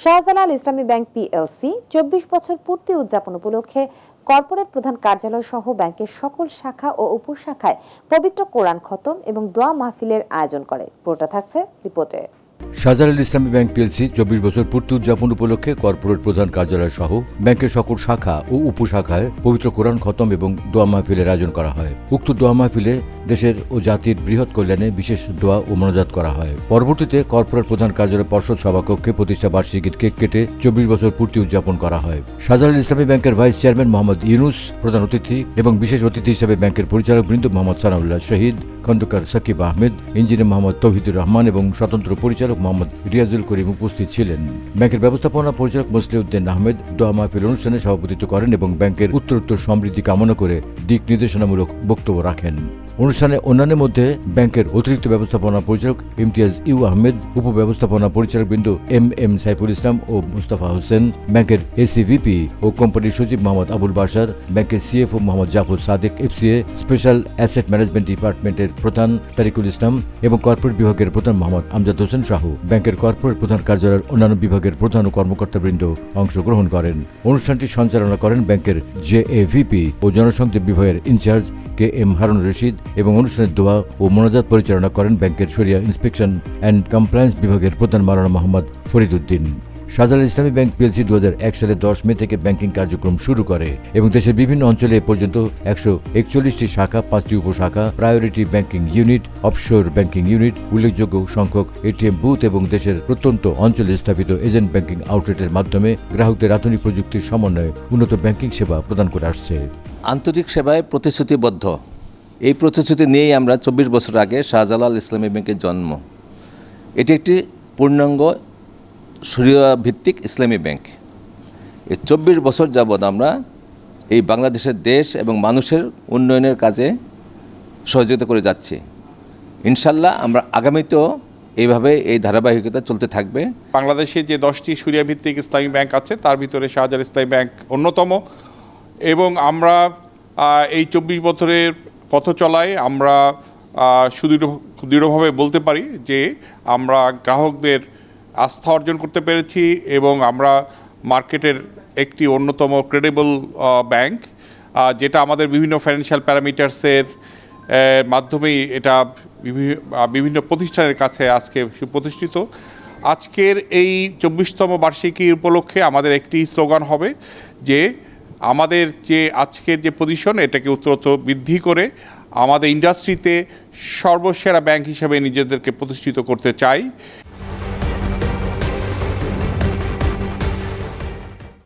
শাহজালাল ইসলামী bank PLC চব্বিশ বছর পূর্তি উদযাপন উপলক্ষে কর্পোরেট প্রধান কার্যালয় সহ ব্যাংকের সকল শাখা ও উপশাখায় পবিত্র কোরআন খতম এবং দোয়া মাহফিলের আয়োজন করে। পুরোটা থাকছে রিপোর্টে। শাহজালাল ইসলামী ব্যাংক পিএলসি চব্বিশ বছর পূর্তি উদযাপন উপলক্ষে কর্পোরেট প্রধান কার্যালয় সহ ব্যাংকের সকল শাখা ও উপশাখায় পবিত্র কোরআন খতম এবং দোয়া মাহফিলের আয়োজন করা হয়। উক্ত দোয়া মাহফিলে দেশের ও জাতির বৃহৎ কল্যাণে বিশেষ দোয়া ও মনোজাত করা হয়। পরবর্তীতে কর্পোরেট প্রধান কার্যালয় পর্ষদ সভাকক্ষে প্রতিষ্ঠা বার্ষিকীর কেক কেটে চব্বিশ বছর পূর্তি উদযাপন করা হয়। শাহজালাল ইসলামী ব্যাংকের ভাইস চেয়ারম্যান মোহাম্মদ ইউনুস, প্রধান অতিথি এবং বিশেষ অতিথি হিসেবে ব্যাংকের পরিচালক বৃন্দ মোহাম্মদ সানাউল্লাহ শহীদ খন্দকার সাকিব আহমেদ, ইঞ্জিনিয়ার মোহাম্মদ তৌহিদুর রহমান এবং স্বতন্ত্র পরিচালক মোহাম্মদ রিয়াজুল করিম উপস্থিত ছিলেন। ব্যাংকের ব্যবস্থাপনা পরিচালক মুসলিউদ্দিন আহমেদ দোয়া মাহফিল অনুষ্ঠানে সভাপতিত্ব করেন এবং ব্যাংকের উত্তরোত্তর সমৃদ্ধি কামনা করে দিক নির্দেশনামূলক বক্তব্য রাখেন। অনুষ্ঠানে অন্যান্যের মধ্যে ব্যাংকের অতিরিক্ত ব্যবস্থাপনা পরিচালক ইমতিয়াজ ইউ আহমেদ, উপব্যবস্থাপনা পরিচালক বিন্দু এম এম সাইফুল ইসলাম ও মুস্তাফা হোসেন, ব্যাংকের এসিভিপি ও কোম্পানির সচিব মোহাম্মদ আবুল বাসার ব্যাংকের CFO Mohammad Jafar Sadek FCA, special asset management ডিপার্টমেন্টের প্রধান তারিকুল ইসলাম এবং কর্পোরেট বিভাগের প্রধান মোহাম্মদ আমজাদ হোসেন শাহ। ব্যাংকের কর্পোরেট প্রধান কার্যালয়ের অন্যান্য বিভাগের প্রধান ও কর্মকর্তাবৃন্দ অংশগ্রহণ করেন। অনুষ্ঠানটি সঞ্চালনা করেন ব্যাংকের জেএভিপি ও জনসংযোগ বিভাগের incharge K M Harun Rashid এবং অনুষ্ঠানের দোয়া ও মোনাজাত পরিচালনা করেন ব্যাংকের সরিয়া ইন্সপেকশন অ্যান্ড কমপ্লায়েন্স বিভাগের প্রধান মাওলানা মোহাম্মদ ফরিদ উদ্দিন শাহজালাল ইসলামী ব্যাংক পিএলসি দু সালে দশ মে থেকে ব্যাংকিং কার্যক্রম শুরু করে এবং দেশের বিভিন্ন অঞ্চলে এ পর্যন্ত একশো একচল্লিশটি শাখা, পাঁচটি উপশাখা, priority banking unit, offshore banking unit, উল্লেখযোগ্য সংখ্যক এটিএম বুথ এবং দেশের প্রত্যন্ত অঞ্চলে স্থাপিত এজেন্ট ব্যাংকিং আউটলেটের মাধ্যমে গ্রাহকদের আধুনিক প্রযুক্তির সমন্বয়ে উন্নত ব্যাংকিং সেবা প্রদান করে আসছে। আন্তরিক সেবায় প্রতিশ্রুতিবদ্ধ। এই প্রতিশ্রুতি নিয়েই আমরা চব্বিশ বছর আগে শাহজালাল ইসলামী ব্যাংকের জন্ম। এটি একটি পূর্ণাঙ্গ ভিত্তিক ইসলামী ব্যাংক। এই চব্বিশ বছর যাবৎ আমরা এই বাংলাদেশের দেশ এবং মানুষের উন্নয়নের কাজে সহযোগিতা করে যাচ্ছি। ইনশাল্লাহ আমরা আগামীতেও এইভাবে এই ধারাবাহিকতা চলতে থাকবে। বাংলাদেশে যে দশটি ভিত্তিক ইসলামী ব্যাংক আছে, তার ভিতরে শাহজাহান ইসলামী ব্যাংক অন্যতম। এবং আমরা এই চব্বিশ বছরের পথ চলায় আমরা সুদৃঢ়, দৃঢ়ভাবে বলতে পারি যে আমরা গ্রাহকদের আস্থা অর্জন করতে পেরেছি এবং আমরা মার্কেটের একটি অন্যতম ক্রেডিবল ব্যাংক যেটা আমাদের বিভিন্ন ফাইন্যান্সিয়াল প্যারামিটার্সের মাধ্যমেই এটা বিভি- বিভিন্ন প্রতিষ্ঠানের কাছে আজকে সুপ্রতিষ্ঠিত। আজকের এই চব্বিশতম বার্ষিকী উপলক্ষে আমাদের একটি স্লোগান হবে যে আমাদের যে আজকের যে পজিশন এটাকে উত্তরোত্তর বৃদ্ধি করে আমাদের ইন্ডাস্ট্রিতে সর্বসেরা ব্যাংক হিসাবে নিজেদেরকে প্রতিষ্ঠিত করতে চাই।